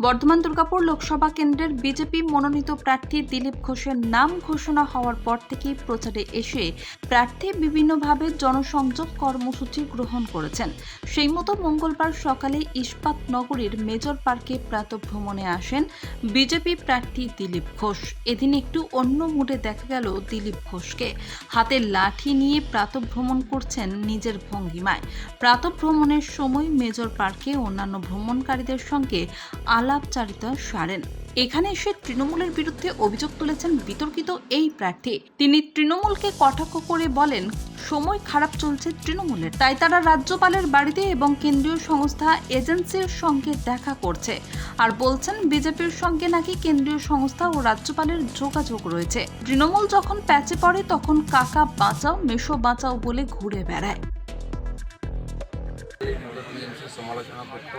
বর্ধমান দুর্গাপুর লোকসভা কেন্দ্রের বিজেপি মনোনীত প্রার্থী দিলীপ ঘোষের নাম ঘোষণা হওয়ার পর থেকেই প্রচারে এসে প্রার্থী বিভিন্নভাবে জনসংযোগ কর্মসূচি গ্রহণ করেছেন। সেই মতো মঙ্গলবার সকালে ইস্পাত নগরীর মেজর পার্কে প্রাতভ্রমণে আসেন বিজেপি প্রার্থী দিলীপ ঘোষ। এদিন একটু অন্য মুডে দেখা গেল দিলীপ ঘোষকে। হাতে লাঠি নিয়ে প্রাতভ্রমণ করছেন নিজের ভঙ্গিমায়। প্রাতভ্রমণের সময় মেজর পার্কে অন্যান্য ভ্রমণকারীদের সঙ্গে আলাপচারিতা সারেন। এখানে এসে তৃণমূলের বিরুদ্ধে অভিযোগ তুলেছেন বিতর্কিত এই প্রার্থী। তিনি তৃণমূলকে কটাক্ষ করে বলেন, সময় খারাপ চলছে তৃণমূলের। তাই তারা রাজ্যপালের বাড়িতে এবং কেন্দ্রীয় সংস্থা এজেন্সির সঙ্গে দেখা করছে। আর বলছেন, বিজেপির সঙ্গে নাকি কেন্দ্রীয় সংস্থা ও রাজ্যপালের যোগাযোগ রয়েছে। তৃণমূল যখন প্যাচে পড়ে, তখন কাকা বাঁচাও মেশো বাঁচাও বলে ঘুরে বেড়ায়। সমালোচনা করতো।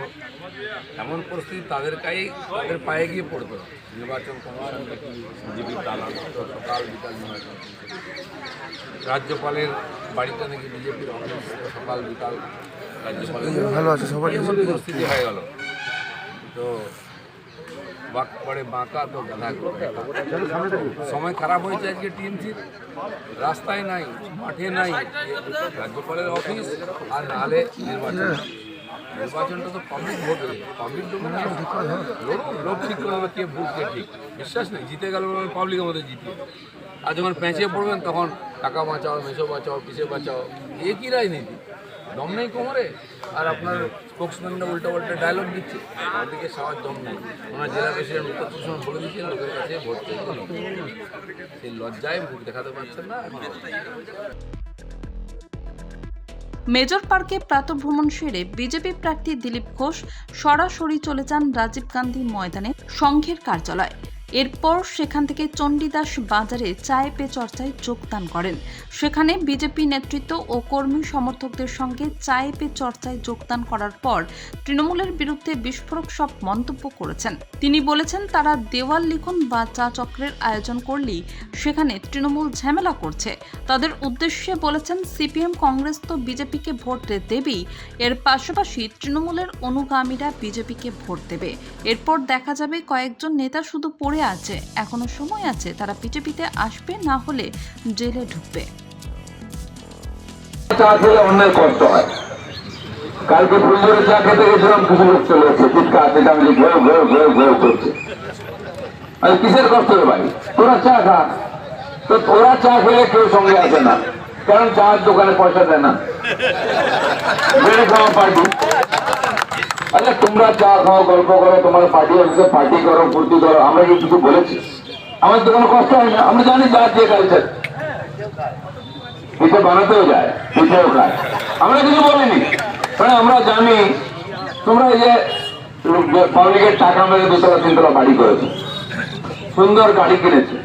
এমন পরিস্থিতি তাদের গায়ে তাদের পায়ে গিয়ে পড়তো। নির্বাচন কমিশন নাকি বিজেপির দালাল সকাল বিকাল নির্বাচন রাজ্যপালের বাড়িতে নাকি বিজেপির অফিস সকাল বিকাল রাজ্যপালের এমন পরিস্থিতি হয়ে গেল। তো বাক পড়ে বাঁকা তো গাধা সময় খারাপ হয়েছে আজকে টিএমসির। রাস্তায় নাই মাঠে নাই। রাজ্যপালের অফিস আর নাহলে নির্বাচন। নির্বাচনটা তো পাবলিক ভোট পাবলিক লোক ঠিক করে কে ভোট ঠিক। বিশ্বাস নেই, জিতে গেল পাবলিক আমাদের জিতি আর যখন পেঁচিয়ে পড়বেন, তখন টাকা বাঁচাও, মেসো বাঁচাও পিসে বাঁচাও, এ কি রাজনীতি? দম নেই কোমরে? আর আপনার স্পোক্সম্যানরা উল্টো পাল্টা ডায়লগ দিচ্ছে। ওদিকে সবার দম নেই। ওনার জেলা প্রেসিডেন্ট উত্তর চব্বিশ বলে দিচ্ছে লোকের কাছে ভোট সেই লজ্জায় মুখ দেখাতে পারছেন না। মেজর পার্কে প্রাতভ্রমণ সেরে বিজেপি প্রার্থী দিলীপ ঘোষ সরাসরি চলে যান রাজীব গান্ধী ময়দানে সংঘের কার্যালয়। এরপর সেখান থেকে চণ্ডীদাস বাজারে চায় পে চর্চায় যোগদান করেন। সেখানে বিজেপি নেতৃত্ব ও কর্মী সমর্থকদের সঙ্গে চায় পে চর্চায় যোগদান করার পর তৃণমূলের বিরুদ্ধে বিস্ফোরক সব মন্তব্য করেছেন। তিনি বলেছেন, তারা দেওয়াল লিখন বা চা চক্রের আয়োজন করলেই সেখানে তৃণমূল ঝামেলা করছে। তাদের উদ্দেশ্যে বলেছেন, সিপিএম কংগ্রেস তো বিজেপিকে ভোট দেবেই। এর পাশাপাশি তৃণমূলের অনুগামীরা বিজেপিকে ভোট দেবে। এরপর দেখা যাবে কয়েকজন নেতা শুধু পড়ে আছে, এখনও সময় আছে, তারা বিজেপিতে আসবে, না হলে জেলে ঢুকবে। হয়। কালকে চা খেতে গেছিলাম কিছু লোক চলে ঘেউ ঘেউ করছে। কিসের কষ্ট রে ভাই? তোরা চা খা। তো তোরা চা খেলে কেউ সঙ্গে আসে না, কারণ চার দোকানে পয়সা দেয় না। বেড়ে খাওয়া পার্টি। আচ্ছা তোমরা চা খাও, গল্প করো, তোমার পার্টি অফিসে পার্টি করো, ফুর্তি করো, আমরা কি কিছু বলেছি? আমাদের তো কোনো কষ্ট হয় না, আমরা জানি যার যে কালচার পিঠে বানাতেও যায় পিঠেও খায়। আমরা কিছু বলিনি, কারণ আমরা জানি, তোমরা এই যে পাবলিকের টাকা মেরে দুতলা, তিনতলা বাড়ি করেছ। সুন্দর গাড়ি কিনেছে।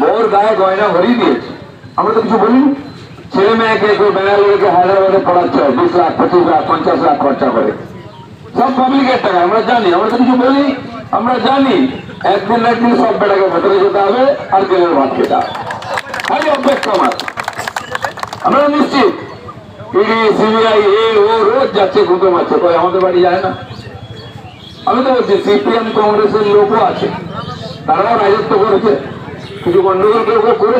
বউর গায়ে গয়না ভরিয়ে দিয়েছে। আমরা তো কিছু বলিনি। ছেলে মেয়েকে কেউ হায়দ্রাবাদে পড়াচ্ছে, বিশ লাখ, পঁচিশ লাখ, পঞ্চাশ লাখ খরচা করে। সব পাবলিকের টাকা আমরা জানি, আমরা তো কিছু বলি, আমরা জানি। একদিন একদিন সব বেটাকে ভেতরে যেতে হবে, আর জেলের ভাত খেতে খালি অপেক্ষা আমার। আমরা নিশ্চিত। বাড়ি যায় না। আমি তো বলছি, সিপিএম কংগ্রেসের লোকও আছে। তারাও রাজত্ব করেছে। কিছু গন্ডগোল কেউ কেউ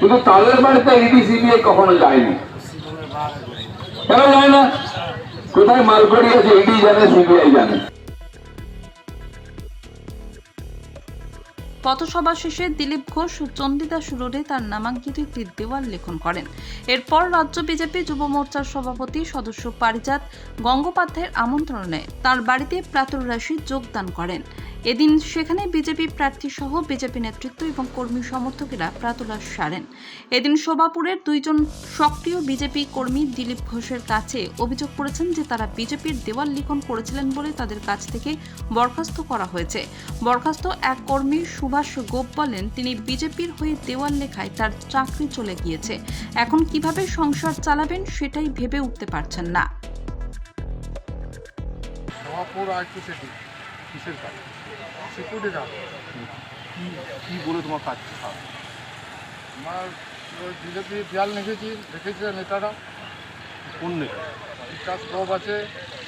কিন্তু তাদের বাড়িতে ইডি, সিবিআই কখনো যায়নি। কেন যায় না? কোথায় মাল আছে ইডি জানে, সিবিআই জানে। পথসভা শেষে দিলীপ ঘোষ চণ্ডীদাস রোডে তার নামাঙ্কিত একটি দেওয়াল লেখন করেন। এরপর রাজ্য বিজেপি যুব মোর্চার সভাপতি সদস্য পারিজাত গঙ্গোপাধ্যায়ের আমন্ত্রণে তার বাড়িতে প্রাতরাশি যোগদান করেন। এদিন সেখানে বিজেপি প্রার্থী সহ বিজেপি নেতৃত্ব এবং কর্মী সমর্থকেরা প্রাতরাশ সারেন। এদিন শোভাপুরের দুইজন সক্রিয় বিজেপি কর্মী দিলীপ ঘোষের কাছে অভিযোগ করেছেন যে তারা বিজেপির দেওয়াল লিখন করেছিলেন বলে তাদের কাছ থেকে বরখাস্ত করা হয়েছে। বরখাস্ত এক কর্মী সুভাষ গোপ বলেন, তিনি বিজেপির হয়ে দেওয়াল লেখায় তার চাকরি চলে গিয়েছে। এখন কীভাবে সংসার চালাবেন সেটাই ভেবে উঠতে পারছেন না। কিসের কাজ? সিকিউরিটি গার্ড কি কি বলে তোমার কাজ? আমার বিজেপি দেয়াল লিখেছি লিখেছে নেতারা? কোন নেতা? বিকাশ গোপ আছে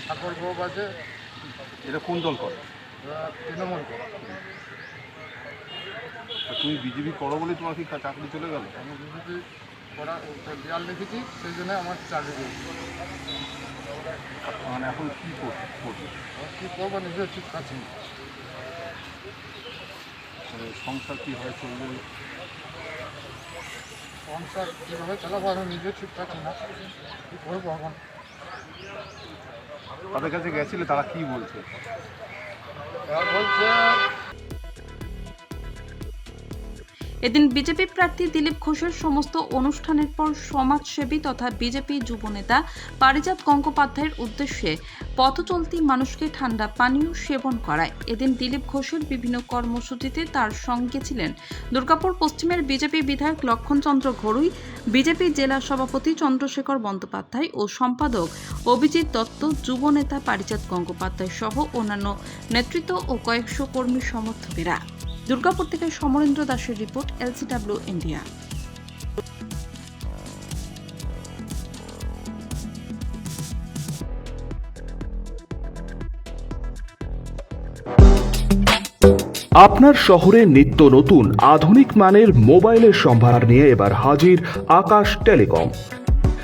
ঠাকুর গোপ আছে। এটা কোন দল করে? তৃণমূল করে। তুমি বিজেপি করো বলে তোমার কি চাকরি চলে গেল? আমি বিজেপি করা দেয়াল লিখেছি সেই জন্য আমার চাকরি মানে এখন কি? এবার কী করব? নিজের ঠিক পাচ্ছি না সংসার কি হয় চলবে? সংসার কীভাবে চালাবো? আমি নিজে ঠিক পাচ্ছি না। কী করব এখন? তাদের কাছে গেছিলে? তারা কি বলছে? এবার বলছে এদিন বিজেপি প্রার্থী দিলীপ ঘোষের সমস্ত অনুষ্ঠানের পর সমাজসেবী তথা বিজেপি যুবনেতা পারিজাত গঙ্গোপাধ্যায়ের উদ্দেশ্যে পথচলতি মানুষকে ঠান্ডা পানীয় সেবন করায়। এদিন দিলীপ ঘোষের বিভিন্ন কর্মসূচিতে তার সঙ্গে ছিলেন দুর্গাপুর পশ্চিমের বিজেপি বিধায়ক লক্ষণচন্দ্র ঘড়ুই বিজেপি জেলা সভাপতি চন্দ্রশেখর বন্দ্যোপাধ্যায় ও সম্পাদক অভিজিৎ দত্ত, যুবনেতা পারিজাত গঙ্গোপাধ্যায় সহ অন্যান্য নেতৃত্ব ও কয়েকশো কর্মী সমর্থকেরা। দুর্গাপুর থেকে সমরেন্দ্র দাসের রিপোর্ট এলসিডাব্লিউ ইন্ডিয়া আপনার শহরে নিত্য নতুন, আধুনিক মানের মোবাইলের সম্ভার নিয়ে এবার হাজির আকাশ টেলিকম।